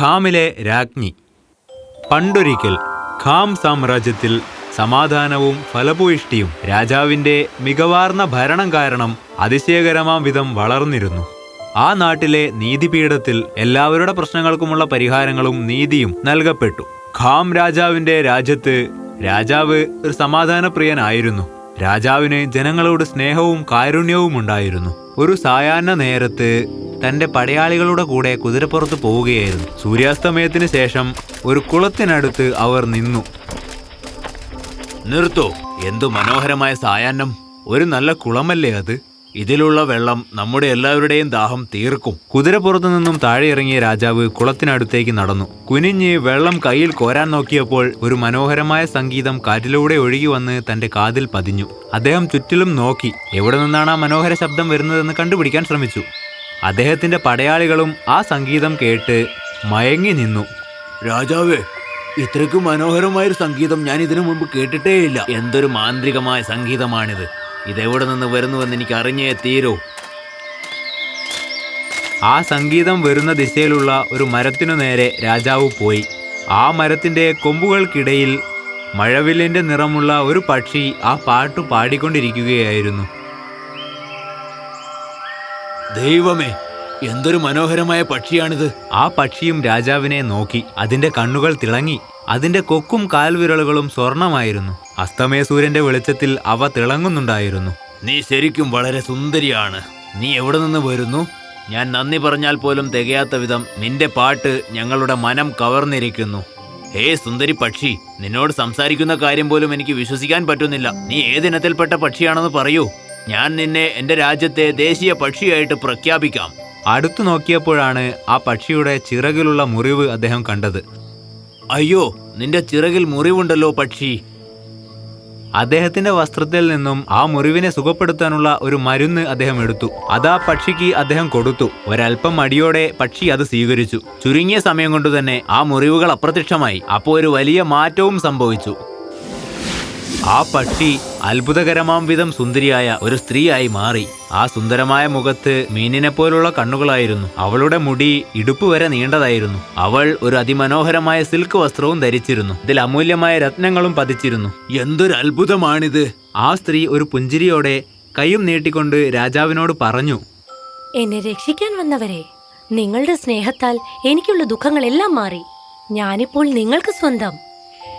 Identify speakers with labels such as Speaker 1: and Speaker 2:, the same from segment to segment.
Speaker 1: ഖാമിലെ രാജ്ഞി. പണ്ടൊരിക്കൽ ഖാം സാമ്രാജ്യത്തിൽ സമാധാനവും ഫലഭൂയിഷ്ടിയും രാജാവിന്റെ മികവാർന്ന ഭരണം കാരണം അതിശയകരമാം വിധം വളർന്നിരുന്നു. ആ നാട്ടിലെ നീതിപീഠത്തിൽ എല്ലാവരുടെ പ്രശ്നങ്ങൾക്കുമുള്ള പരിഹാരങ്ങളും നീതിയും നൽകപ്പെട്ടു. ഖാം രാജാവിന്റെ രാജ്യത്ത് രാജാവ് ഒരു സമാധാനപ്രിയനായിരുന്നു. രാജാവിന് ജനങ്ങളോട് സ്നേഹവും കാരുണ്യവും ഉണ്ടായിരുന്നു ഒരു സായാഹ്ന നേരത്ത് തന്റെ പടയാളികളുടെ കൂടെ കുതിരപ്പുറത്ത് പോവുകയായിരുന്നു. സൂര്യാസ്തമയത്തിന് ശേഷം ഒരു കുളത്തിനടുത്ത് അവർ നിന്നു. നിർത്തോ എന്തു മനോഹരമായ സായാഹ്നം. ഒരു നല്ല കുളമല്ലേ അത്? ഇതിലുള്ള വെള്ളം നമ്മുടെ എല്ലാവരുടെയും ദാഹം തീർക്കും. കുതിരപ്പുറത്തു നിന്നും താഴെ ഇറങ്ങിയ രാജാവ് കുളത്തിനടുത്തേക്ക് നടന്നു. കുനിഞ്ഞ് വെള്ളം കയ്യിൽ കോരാൻ നോക്കിയപ്പോൾ ഒരു മനോഹരമായ സംഗീതം കാറ്റിലൂടെ ഒഴുകി വന്ന് തന്റെ കാതിൽ പതിഞ്ഞു. അദ്ദേഹം ചുറ്റിലും നോക്കി. എവിടെ നിന്നാണ് ആ മനോഹര ശബ്ദം വരുന്നതെന്ന് കണ്ടുപിടിക്കാൻ ശ്രമിച്ചു. അദ്ദേഹത്തിന്റെ പടയാളികളും ആ സംഗീതം കേട്ട് മയങ്ങി നിന്നു. രാജാവേ ഇത്രയ്ക്ക് മനോഹരമായൊരു സംഗീതം ഞാൻ ഇതിനു മുമ്പ് കേട്ടിട്ടേയില്ല. എന്തൊരു മാന്ത്രികമായ സംഗീതമാണിത്. ഇതെവിടെ നിന്ന് വരുന്നുവെന്ന് എനിക്ക് അറിഞ്ഞേ തീരൂ. ആ സംഗീതം വരുന്ന ദിശയിലുള്ള ഒരു മരത്തിനു നേരെ രാജാവ് പോയി. ആ മരത്തിന്റെ കൊമ്പുകൾക്കിടയിൽ മഴവില്ലിന്റെ നിറമുള്ള ഒരു പക്ഷി ആ പാട്ട് പാടിക്കൊണ്ടിരിക്കുകയായിരുന്നു. ദൈവമേ എന്തൊരു മനോഹരമായ പക്ഷിയാണിത്. ആ പക്ഷിയും രാജാവിനെ നോക്കി അതിന്റെ കണ്ണുകൾ തിളങ്ങി. അതിന്റെ കൊക്കും കാൽവിരലുകളും സ്വർണമായിരുന്നു. അസ്തമയ സൂര്യന്റെ വെളിച്ചത്തിൽ അവ തിളങ്ങുന്നുണ്ടായിരുന്നു. നീ ശരിക്കും വളരെ സുന്ദരിയാണ്. നീ എവിടെ നിന്ന് വരുന്നു? ഞാൻ നന്ദി പറഞ്ഞാൽ പോലും തികയാത്ത വിധം നിന്റെ പാട്ട് ഞങ്ങളുടെ മനം കവർന്നിരിക്കുന്നു. ഹേ സുന്ദരി പക്ഷി നിന്നോട് സംസാരിക്കുന്ന കാര്യം പോലും എനിക്ക് വിശ്വസിക്കാൻ പറ്റുന്നില്ല. നീ ഏതിനത്തിൽപ്പെട്ട പക്ഷിയാണെന്ന് പറയൂ. ഞാൻ നിന്നെ എന്റെ രാജ്യത്തെ ദേശീയ പക്ഷിയായിട്ട് പ്രഖ്യാപിക്കാം. അടുത്തു നോക്കിയപ്പോഴാണ് ആ പക്ഷിയുടെ ചിറകിലുള്ള മുറിവ് അദ്ദേഹം കണ്ടത്. അയ്യോ നിന്റെ ചിറകിൽ മുറിവുണ്ടല്ലോ പക്ഷി. അദ്ദേഹത്തിന്റെ വസ്ത്രത്തിൽ നിന്നും ആ മുറിവിനെ സുഖപ്പെടുത്താനുള്ള ഒരു മരുന്ന് അദ്ദേഹം എടുത്തു. അതാ പക്ഷിക്ക് അദ്ദേഹം കൊടുത്തു. ഒരല്പം മടിയോടെ പക്ഷി അത് സ്വീകരിച്ചു. ചുരുങ്ങിയ സമയം കൊണ്ട് തന്നെ ആ മുറിവുകൾ അപ്രത്യക്ഷമായി. അപ്പോൾ ഒരു വലിയ മാറ്റവും സംഭവിച്ചു. ആ പക്ഷി അത്ഭുതകരമാം വിധം സുന്ദരിയായ ഒരു സ്ത്രീയായി മാറി. ആ സുന്ദരമായ മുഖത്ത് മീനിനെ പോലുള്ള കണ്ണുകളായിരുന്നു. അവളുടെ മുടി ഇടുപ്പ് വരെ നീണ്ടതായിരുന്നു. അവൾ ഒരു അതിമനോഹരമായ സിൽക്ക് വസ്ത്രവും ധരിച്ചിരുന്നു. ഇതിൽ അമൂല്യമായ രത്നങ്ങളും പതിച്ചിരുന്നു. എന്തൊരു അത്ഭുതമാണിത്. ആ സ്ത്രീ ഒരു പുഞ്ചിരിയോടെ കൈയും നീട്ടിക്കൊണ്ട് രാജാവിനോട് പറഞ്ഞു.
Speaker 2: എന്നെ രക്ഷിക്കാൻ വന്നവരെ നിങ്ങളുടെ സ്നേഹത്താൽ എനിക്കുള്ള ദുഃഖങ്ങളെല്ലാം മാറി. ഞാനിപ്പോൾ നിങ്ങൾക്ക് സ്വന്തം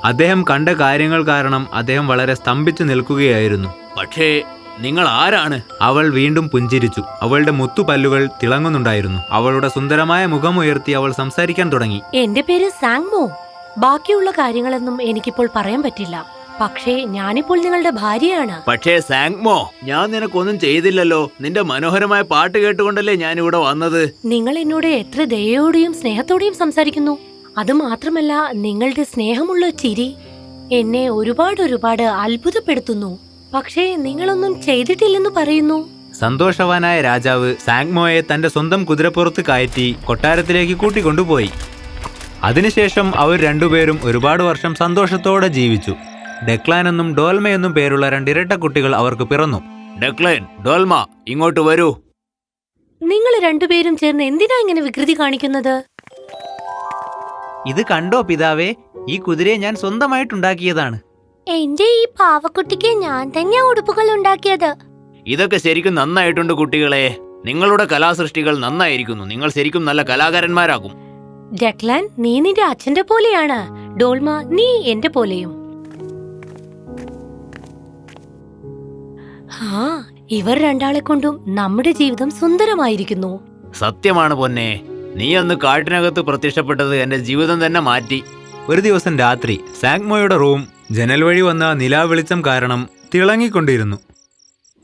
Speaker 1: അദ്ദേഹം കണ്ട കാര്യങ്ങൾ കാരണം അദ്ദേഹം വളരെ സ്തംഭിച്ചു നിൽക്കുകയായിരുന്നു. പക്ഷേ നിങ്ങൾ ആരാണ്? അവൾ വീണ്ടും പുഞ്ചിരിച്ചു. അവളുടെ മുത്തുപല്ലുകൾ തിളങ്ങുന്നുണ്ടായിരുന്നു. അവളുടെ സുന്ദരമായ മുഖമുയർത്തി അവൾ സംസാരിക്കാൻ തുടങ്ങി.
Speaker 2: എന്റെ പേര് സാങ്മോ. ബാക്കിയുള്ള കാര്യങ്ങളൊന്നും എനിക്കിപ്പോൾ പറയാൻ പറ്റില്ല. പക്ഷേ ഞാനിപ്പോൾ നിങ്ങളുടെ ഭാര്യയാണ്.
Speaker 1: പക്ഷേ സാങ്മോ ഞാൻ നിനക്കൊന്നും ചെയ്തില്ലല്ലോ. നിന്റെ മനോഹരമായ പാട്ട് കേട്ടുകൊണ്ടല്ലേ ഞാൻ ഇവിടെ വന്നത്?
Speaker 2: നിങ്ങൾ എന്നോട് എത്ര ദയോടെയും സ്നേഹത്തോടെയും സംസാരിക്കുന്നു? അത് മാത്രമല്ല നിങ്ങളുടെ സ്നേഹമുള്ള ചിരി എന്നെ ഒരുപാട് ഒരുപാട് അത്ഭുതപ്പെടുത്തുന്നു. പക്ഷേ നിങ്ങളൊന്നും ചെയ്തിട്ടില്ലെന്ന് പറയുന്നു.
Speaker 1: സന്തോഷവാനായ രാജാവ് സാങ്മോയെ തന്റെ സ്വന്തം കുതിരപ്പുറത്ത് കയറ്റി കൊട്ടാരത്തിലേക്ക് കൂട്ടിക്കൊണ്ടുപോയി. അതിനുശേഷം അവർ രണ്ടുപേരും ഒരുപാട് വർഷം സന്തോഷത്തോടെ ജീവിച്ചു. ഡെക്ലാൻ എന്നും ഡോൽമ എന്നും പേരുള്ള രണ്ടിരട്ട കുട്ടികൾ അവർക്ക് പിറന്നു. ഡെക്ലൈൻ ഡോൽമ ഇങ്ങോട്ട് വരൂ.
Speaker 2: നിങ്ങൾ രണ്ടുപേരും ചേർന്ന് എന്തിനാ ഇങ്ങനെ വികൃതി കാണിക്കുന്നത്?
Speaker 1: ഇത് കണ്ടോ പിതാവേ ഈ കുതിരയെ ഞാൻ സ്വന്തമായിട്ടുണ്ടാക്കിയതാണ്.
Speaker 2: എന്റെ ഈ പാവക്കുട്ടിക്ക് ഞാൻ തന്നെ ഉടുപ്പുകൾ ഉണ്ടാക്കിയത്.
Speaker 1: ഇതൊക്കെ ശരിക്കും നന്നായിട്ടുണ്ട് കുട്ടികളെ. നിങ്ങളുടെ കലാസൃഷ്ടികൾ നന്നായിരിക്കുന്നു. നിങ്ങൾ ശരിക്കും നല്ല കലാകാരന്മാരാകും.
Speaker 2: ഡെക്ലാൻ നീ നിന്റെ അച്ഛന്റെ പോലെയാണ്. ഡോൾമ നീ എന്റെ പോലെയും. ആ ഇവർ രണ്ടാളെ കൊണ്ടും നമ്മുടെ ജീവിതം സുന്ദരമായിരിക്കുന്നു.
Speaker 1: സത്യമാണ് പൊന്നെ. നീ അന്ന് കാട്ടിനകത്ത് പ്രത്യക്ഷപ്പെട്ടത് എന്റെ ജീവിതം തന്നെ മാറ്റി. ഒരു ദിവസം രാത്രി സാങ്മോയുടെ റൂം ജനൽ വഴി വന്ന നിലാവെളിച്ചം കാരണം തിളങ്ങിക്കൊണ്ടിരുന്നു.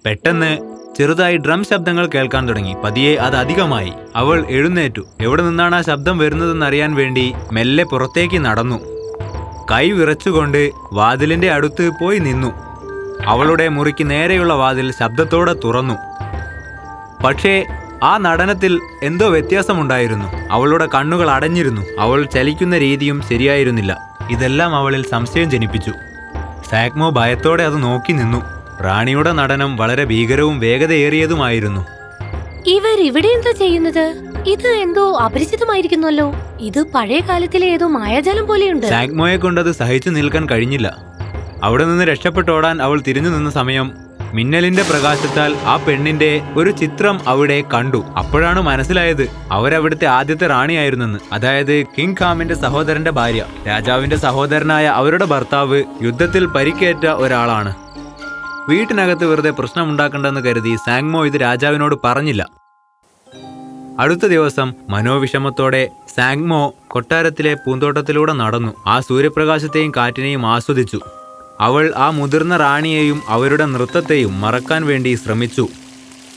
Speaker 1: പെട്ടെന്ന് ചെറുതായി ഡ്രം ശബ്ദങ്ങൾ കേൾക്കാൻ തുടങ്ങി. പതിയെ അത് അധികമായി. അവൾ എഴുന്നേറ്റു. എവിടെ നിന്നാണ് ആ ശബ്ദം വരുന്നതെന്ന് അറിയാൻ വേണ്ടി മെല്ലെ പുറത്തേക്ക് നടന്നു. കൈ വിറച്ചുകൊണ്ട് വാതിലിന്റെ അടുത്ത് പോയി നിന്നു. അവളുടെ മുറിക്ക് നേരെയുള്ള വാതിൽ ശബ്ദത്തോടെ തുറന്നു. പക്ഷേ ആ നടനത്തിൽ എന്തോ വ്യത്യാസമുണ്ടായിരുന്നു. അവളുടെ കണ്ണുകൾ അടഞ്ഞിരുന്നു. അവൾ ചലിക്കുന്ന രീതിയും ശരിയായിരുന്നില്ല. ഇതെല്ലാം അവളിൽ സംശയം ജനിപ്പിച്ചു. സാക്മോ ഭയത്തോടെ അത് നോക്കി നിന്നു. റാണിയുടെ നടനം വളരെ ഭീകരവും വേഗതയേറിയതുമായിരുന്നു.
Speaker 2: ഇവർ ഇവിടെ എന്താ ചെയ്യുന്നത്? ഇത് എന്തോ അപരിചിതമായിരിക്കുന്നല്ലോ. ഇത് പഴയ കാലത്തിലെ ഏതോ മായാജാലം പോലെയുണ്ട്.
Speaker 1: സാക്മോയെ കൊണ്ടത് സഹിച്ചു നിൽക്കാൻ കഴിഞ്ഞില്ല. അവിടെ നിന്ന് രക്ഷപ്പെട്ടോടാൻ അവൾ തിരിഞ്ഞു നിന്ന സമയം മിന്നലിന്റെ പ്രകാശത്താൽ ആ പെണ്ണിന്റെ ഒരു ചിത്രം അവിടെ കണ്ടു. അപ്പോഴാണ് മനസ്സിലായത് അവരവിടുത്തെ ആദ്യത്തെ റാണിയായിരുന്നെന്ന്. അതായത് കിങ് ഖാമിന്റെ സഹോദരന്റെ ഭാര്യ. രാജാവിന്റെ സഹോദരനായ അവരുടെ ഭർത്താവ് യുദ്ധത്തിൽ പരിക്കേറ്റ ഒരാളാണ്. വീട്ടിനകത്ത് വെറുതെ പ്രശ്നമുണ്ടാക്കണ്ടെന്ന് കരുതി സാങ്മോ ഇത് രാജാവിനോട് പറഞ്ഞില്ല. അടുത്ത ദിവസം മനോവിഷമത്തോടെ സാങ്മോ കൊട്ടാരത്തിലെ പൂന്തോട്ടത്തിലൂടെ നടന്നു. ആ സൂര്യപ്രകാശത്തെയും കാറ്റിനെയും ആസ്വദിച്ചു. അവൾ ആ മുതിർന്ന റാണിയെയും അവരുടെ നൃത്തത്തെയും മറക്കാൻ വേണ്ടി ശ്രമിച്ചു.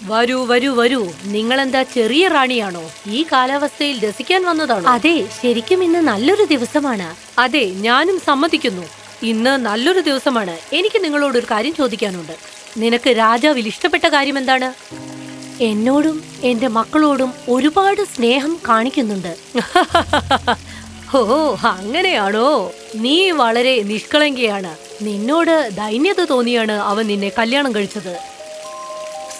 Speaker 2: വരൂ വരൂ വരൂ. നിങ്ങളെന്താ ചെറിയ റാണിയാണോ? ഈ കാലാവസ്ഥയിൽ രസിക്കാൻ വന്നതാണോ? അതെ ശരിക്കും ഇന്ന് നല്ലൊരു ദിവസമാണ്. അതെ ഞാനും സമ്മതിക്കുന്നു. ഇന്ന് നല്ലൊരു ദിവസമാണ്. എനിക്ക് നിങ്ങളോട് ഒരു കാര്യം ചോദിക്കാനുണ്ട്. നിനക്ക് രാജാവിൽ ഇഷ്ടപ്പെട്ട കാര്യം എന്താണ്? എന്നോടും എന്റെ മക്കളോടും ഒരുപാട് സ്നേഹം കാണിക്കുന്നുണ്ട്. ഓ അങ്ങനെയാണോ? നീ വളരെ നിഷ്കളങ്കയാണ്. നിന്നോട് ദൈന്യത തോന്നിയാണ് അവൻ നിന്നെ കല്യാണം കഴിച്ചത്.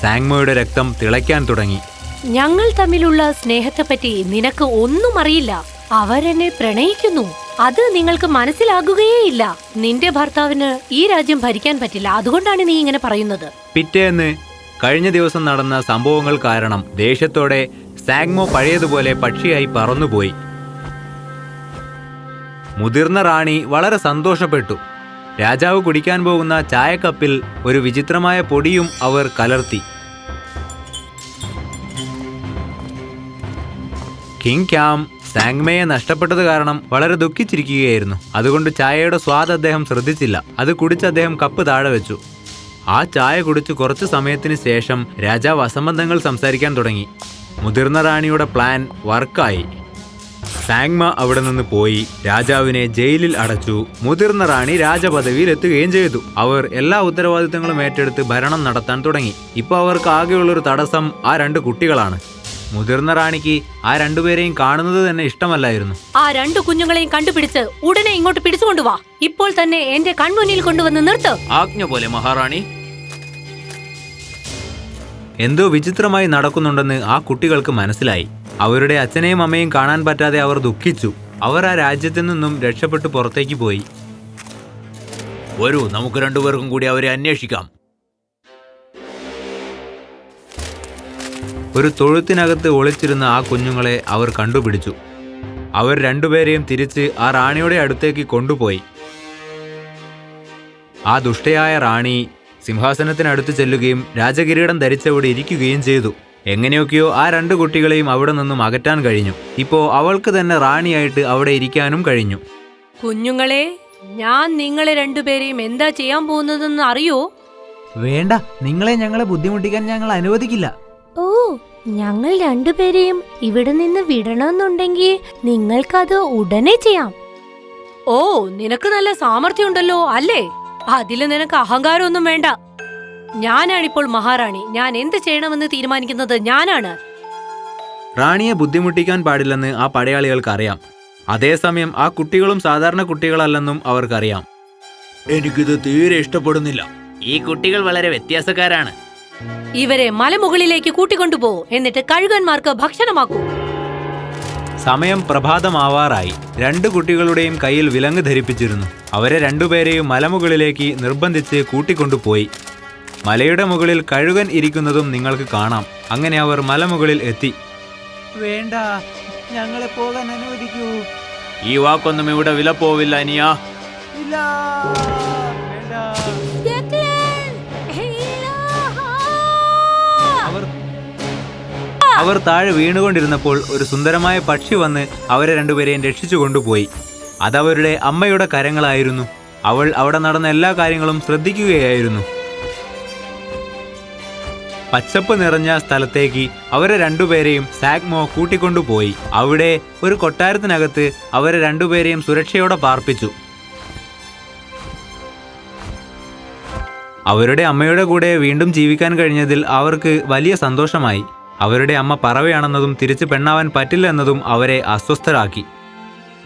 Speaker 1: സാങ്മോയുടെ രക്തം തിളയ്ക്കാൻ തുടങ്ങി.
Speaker 2: ഞങ്ങൾ തമ്മിലുള്ള സ്നേഹത്തെ പറ്റി നിനക്ക് ഒന്നും അറിയില്ല. അവരെന്നെ പ്രണയിക്കുന്നു. അത് നിങ്ങൾക്ക് മനസ്സിലാകുകയേയില്ല. നിന്റെ ഭർത്താവിന് ഈ രാജ്യം ഭരിക്കാൻ പറ്റില്ല. അതുകൊണ്ടാണ് നീ ഇങ്ങനെ പറയുന്നത്.
Speaker 1: പിറ്റേന്ന് കഴിഞ്ഞ ദിവസം നടന്ന സംഭവങ്ങൾ കാരണം ദേഷ്യത്തോടെ സാങ്മോ പഴയതുപോലെ പക്ഷിയായി പറന്നുപോയി. മുതിർന്ന റാണി വളരെ സന്തോഷപ്പെട്ടു. രാജാവ് കുടിക്കാൻ പോകുന്ന ചായക്കപ്പിൽ ഒരു വിചിത്രമായ പൊടിയും അവർ കലർത്തി. കിങ് ക്യാം സാങ്മയെ നഷ്ടപ്പെട്ടത് കാരണം വളരെ ദുഃഖിച്ചിരിക്കുകയായിരുന്നു. അതുകൊണ്ട് ചായയുടെ സ്വാദ് അദ്ദേഹം ശ്രദ്ധിച്ചില്ല. അത് കുടിച്ച് അദ്ദേഹം കപ്പ് താഴെ വെച്ചു. ആ ചായ കുടിച്ച് കുറച്ചു സമയത്തിന് ശേഷം രാജാവ് അസംബന്ധങ്ങൾ സംസാരിക്കാൻ തുടങ്ങി. മുതിർന്ന റാണിയുടെ പ്ലാൻ വർക്കായി. സാങ്മ അവിടെ നിന്ന് പോയി രാജാവിനെ ജയിലിൽ അടച്ചു മുതിർന്ന റാണി രാജപദവിയിൽ എത്തുകയും ചെയ്തു. അവർ എല്ലാ ഉത്തരവാദിത്തങ്ങളും ഏറ്റെടുത്ത് ഭരണം നടത്താൻ തുടങ്ങി. ഇപ്പോൾ അവർക്ക് ആകെയുള്ളൊരു തടസ്സം ആ രണ്ട് കുട്ടികളാണ്. മുതിർന്ന റാണിക്ക് ആ രണ്ടുപേരെയും കാണുന്നത് തന്നെ ഇഷ്ടമല്ലായിരുന്നു.
Speaker 2: ആ രണ്ടു കുഞ്ഞുങ്ങളെയും കണ്ടുപിടിച്ച് ഉടനെ ഇങ്ങോട്ട് പിടിച്ചുകൊണ്ടുവാ ഇപ്പോൾ തന്നെ എന്റെ കൺമുന്നിൽ കൊണ്ടുവന്ന് നിർത്ത്.
Speaker 1: ആജ്ഞ പോലെ മഹാറാണി. എന്തോ വിചിത്രമായി നടക്കുന്നുണ്ടെന്ന് ആ കുട്ടികൾക്ക് മനസ്സിലായി. അവരുടെ അച്ഛനെയും അമ്മയും കാണാൻ പറ്റാതെ അവർ ദുഃഖിച്ചു. അവർ ആ രാജ്യത്തു നിന്നും രക്ഷപ്പെട്ടു പുറത്തേക്ക് പോയി. വരൂ നമുക്ക് രണ്ടുപേർക്കും കൂടി അവരെ അന്വേഷിക്കാം. ഒരു തൊഴുത്തിനകത്ത് ഒളിച്ചിരുന്ന ആ കുഞ്ഞുങ്ങളെ അവർ കണ്ടുപിടിച്ചു. അവർ രണ്ടുപേരെയും തിരിച്ച് ആ റാണിയുടെ അടുത്തേക്ക് കൊണ്ടുപോയി. ആ ദുഷ്ടയായ റാണി സിംഹാസനത്തിനടുത്ത് ചെല്ലുകയും രാജകിരീടം ധരിച്ചവിടെ ഇരിക്കുകയും ചെയ്തു. എങ്ങനെയൊക്കെയോ ആ രണ്ട് കുട്ടികളെയും അവിടെ നിന്നും അകറ്റാൻ കഴിഞ്ഞു. ഇപ്പോ അവൾക്ക് തന്നെ റാണിയായിട്ട് അവിടെ ഇരിക്കാനും കഴിഞ്ഞു.
Speaker 2: കുഞ്ഞുങ്ങളെ ഞാൻ നിങ്ങളെ രണ്ടുപേരെയും എന്താ ചെയ്യാൻ പോകുന്നതെന്ന് അറിയോ?
Speaker 1: വേണ്ട നിങ്ങളെ ഞങ്ങളെ ബുദ്ധിമുട്ടിക്കാൻ ഞങ്ങൾ അനുവദിക്കില്ല.
Speaker 2: ഓ ഞങ്ങൾ രണ്ടുപേരെയും ഇവിടെ നിന്ന് വിടണമെന്നുണ്ടെങ്കിൽ നിങ്ങൾക്കത് ഉടനെ ചെയ്യാം. ഓ നിനക്ക് നല്ല സാമർഥ്യമുണ്ടല്ലോ അല്ലേ? അതിൽ നിനക്ക് അഹങ്കാരമൊന്നും വേണ്ട. ഞാനാണിപ്പോൾ മഹാറാണി. ഞാൻ എന്ത് ചെയ്യണമെന്ന് തീരുമാനിക്കുന്നത് ഞാനാണ്.
Speaker 1: റാണിയെ ബുദ്ധിമുട്ടിക്കാൻ പാടില്ലെന്ന് ആ പടയാളികൾക്ക് അറിയാം അതേസമയം ആ കുട്ടികളും സാധാരണ കുട്ടികളല്ലെന്നും അവർക്കറിയാം. എനിക്കിത് തീരെ ഇഷ്ടപ്പെടുന്നില്ല. ഈ കുട്ടികൾ വളരെ വ്യത്യാസക്കാരാണ്.
Speaker 2: ഇവരെ മലമുകളിലേക്ക് കൂട്ടിക്കൊണ്ടുപോ. എന്നിട്ട് കഴുകന്മാർക്ക് ഭക്ഷണമാക്കൂ.
Speaker 1: സമയം പ്രഭാതമാവാറായി. രണ്ട് കുട്ടികളുടെയും കയ്യിൽ വിലങ്ങ് ധരിപ്പിച്ചിരുന്നു. അവരെ രണ്ടുപേരെയും മലമുകളിലേക്ക് നിർബന്ധിച്ച് കൂട്ടിക്കൊണ്ടുപോയി. മലയുടെ മുകളിൽ കഴുകൻ ഇരിക്കുന്നതും നിങ്ങൾക്ക് കാണാം. അങ്ങനെ അവർ മലമുകളിൽ എത്തി. വേണ്ട ഞങ്ങളെ പോകാൻ അനുവദിക്കൂ. ഈ വാക്കൊന്നും ഇവിടെ വില പോവില്ല അനിയ. ഇല്ല അവർ താഴെ വീണുകൊണ്ടിരുന്നപ്പോൾ ഒരു സുന്ദരമായ പക്ഷി വന്ന് അവരെ രണ്ടുപേരെയും രക്ഷിച്ചു കൊണ്ടുപോയി. അതവരുടെ അമ്മയുടെ കരങ്ങളായിരുന്നു. അവൾ അവിടെ നടന്ന എല്ലാ കാര്യങ്ങളും ശ്രദ്ധിക്കുകയായിരുന്നു. പച്ചപ്പ് നിറഞ്ഞ സ്ഥലത്തേക്ക് അവരെ രണ്ടുപേരെയും സാഗ്മോ കൂട്ടിക്കൊണ്ടുപോയി. അവിടെ ഒരു കൊട്ടാരത്തിനകത്ത് അവരെ രണ്ടുപേരെയും സുരക്ഷയോടെ പാർപ്പിച്ചു. അവരുടെ അമ്മയുടെ കൂടെ വീണ്ടും ജീവിക്കാൻ കഴിഞ്ഞതിൽ അവർക്ക് വലിയ സന്തോഷമായി. അവരുടെ അമ്മ പറവയാണെന്നതും തിരിച്ച് പെണ്ണാവാൻ പറ്റില്ല എന്നതും അവരെ അസ്വസ്ഥരാക്കി.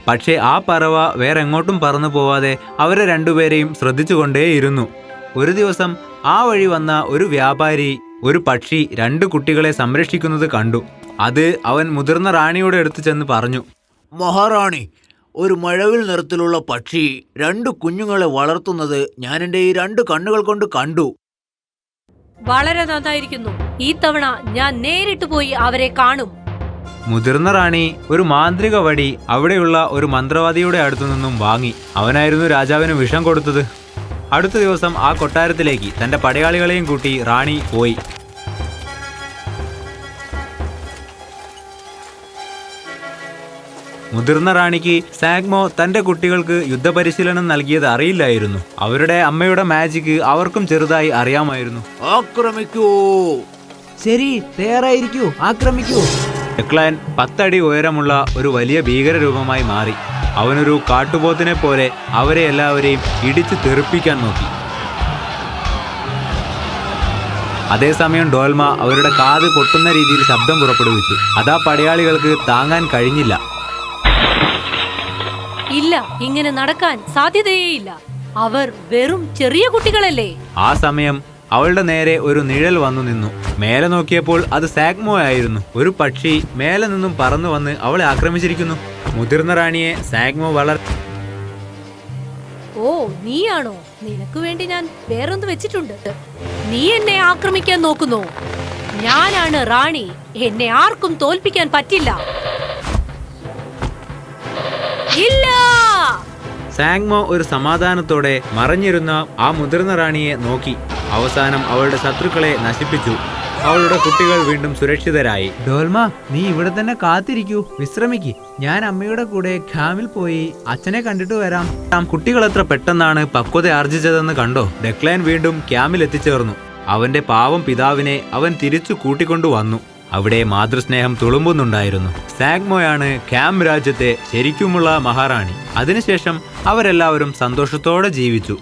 Speaker 1: പക്ഷേ ആ പറവ വേറെ എങ്ങോട്ടും പറന്നു പോവാതെ അവരെ രണ്ടുപേരെയും ശ്രദ്ധിച്ചുകൊണ്ടേയിരുന്നു. ഒരു ദിവസം ആ വഴി വന്ന ഒരു വ്യാപാരി ഒരു പക്ഷി രണ്ട് കുട്ടികളെ സംരക്ഷിക്കുന്നത് കണ്ടു. അത് അവൻ മുതിർന്ന റാണിയോട് എടുത്തു ചെന്ന് പറഞ്ഞു.
Speaker 3: മഹാറാണി ഒരു മഴവിൽ നിറത്തിലുള്ള പക്ഷി രണ്ട് കുഞ്ഞുങ്ങളെ വളർത്തുന്നത് ഞാൻ എന്റെ ഈ രണ്ട് കണ്ണുകൾ കൊണ്ട് കണ്ടു.
Speaker 2: വളരെ നന്നായിരിക്കുന്നു. ഈ തവണ ഞാൻ നേരിട്ട് പോയി അവരെ കാണും.
Speaker 1: മുതിർന്ന റാണി ഒരു മാന്ത്രിക വടി അവിടെയുള്ള ഒരു മന്ത്രവാദിയുടെ അടുത്തു നിന്നും വാങ്ങി. അവനായിരുന്നു രാജാവിന് വിഷം കൊടുത്തത്. അടുത്ത ദിവസം ആ കൊട്ടാരത്തിലേക്ക് തന്റെ പടയാളികളെയും കൂട്ടി റാണി പോയി. മുതിർന്ന റാണിക്ക് സാഗ്മോ തന്റെ കുട്ടികൾക്ക് യുദ്ധപരിശീലനം നൽകിയത് അറിയില്ലായിരുന്നു. അവരുടെ അമ്മയുടെ മാജിക് അവർക്കും ചെറുതായി അറിയാമായിരുന്നു.
Speaker 3: ആക്രമിക്കൂ.
Speaker 4: ശരി തയ്യാറായിരിക്കൂ. ആക്രമിക്കൂ.
Speaker 1: ഡെക്ലാൻ പത്തടി ഉയരമുള്ള ഒരു വലിയ ഭീകരരൂപമായി മാറി. അവനൊരു കാട്ടുപോത്തിനെ പോലെ അവരെ എല്ലാവരെയും ഇടിച്ചു തെറിപ്പിക്കാൻ നോക്കി. അതേസമയം ഡോൽമ അവരുടെ കാത് പൊട്ടുന്ന രീതിയിൽ ശബ്ദം പുറപ്പെടുവിച്ചു. അതാ പടയാളികൾക്ക് താങ്ങാൻ കഴിഞ്ഞില്ല.
Speaker 2: ഇല്ല ഇങ്ങനെ നടക്കാൻ സാധ്യതയേയില്ല. അവർ വെറും ചെറിയ കുട്ടികളല്ലേ?
Speaker 1: ആ സമയം അവളുടെ നേരെ ഒരു നിഴൽ വന്നു നിന്നു. മേലെ നോക്കിയപ്പോൾ അത് സാഗ്മോ ആയിരുന്നു ഒരു പക്ഷി മേലെ നിന്നും പറന്നു വന്ന് അവളെ ആക്രമിച്ചിരിക്കുന്നു. മുതിർന്ന റാണിയെ സാഗ്മോ വളർ
Speaker 2: ഓ നീയാണോ? നിനക്ക് വേണ്ടി ഞാൻ വേറൊന്ന് വെച്ചിട്ടുണ്ട്. നീ എന്നെ ആക്രമിക്കാൻ നോക്കുന്നു. ഞാനാണ് റാണി. എന്നെ ആർക്കും തോൽപ്പിക്കാൻ പറ്റില്ല. ഇല്ല!
Speaker 1: സാങ്മോ ഒരു സമാധാനത്തോടെ മറഞ്ഞിരുന്ന ആ മുതിർന്ന റാണിയെ നോക്കി. അവസാനം അവളുടെ ശത്രുക്കളെ നശിപ്പിച്ചു. അവളുടെ കുട്ടികൾ വീണ്ടും സുരക്ഷിതരായി.
Speaker 4: ഡോൽമ നീ ഇവിടെ തന്നെ കാത്തിരിക്കൂ. വിശ്രമിക്ക്. ഞാൻ അമ്മയുടെ കൂടെ ഖാമിൽ പോയി അച്ഛനെ കണ്ടിട്ട് വരാം.
Speaker 1: താം കുട്ടികൾ എത്ര പെട്ടെന്നാണ് പക്വത ആർജിച്ചതെന്ന് കണ്ടോ? ഡെക്ലൈൻ വീണ്ടും ക്യാമിൽ എത്തിച്ചേർന്നു. അവന്റെ പാവം പിതാവിനെ അവൻ തിരിച്ചു കൂട്ടിക്കൊണ്ടു വന്നു. അവിടെ മാതൃസ്നേഹം തുളുമ്പുന്നുണ്ടായിരുന്നു. സാഗ്മോയാണ് ക്യാം രാജ്യത്തെ ശരിക്കുമുള്ള മഹാറാണി. അതിനുശേഷം അവരെല്ലാവരും സന്തോഷത്തോടെ ജീവിച്ചു.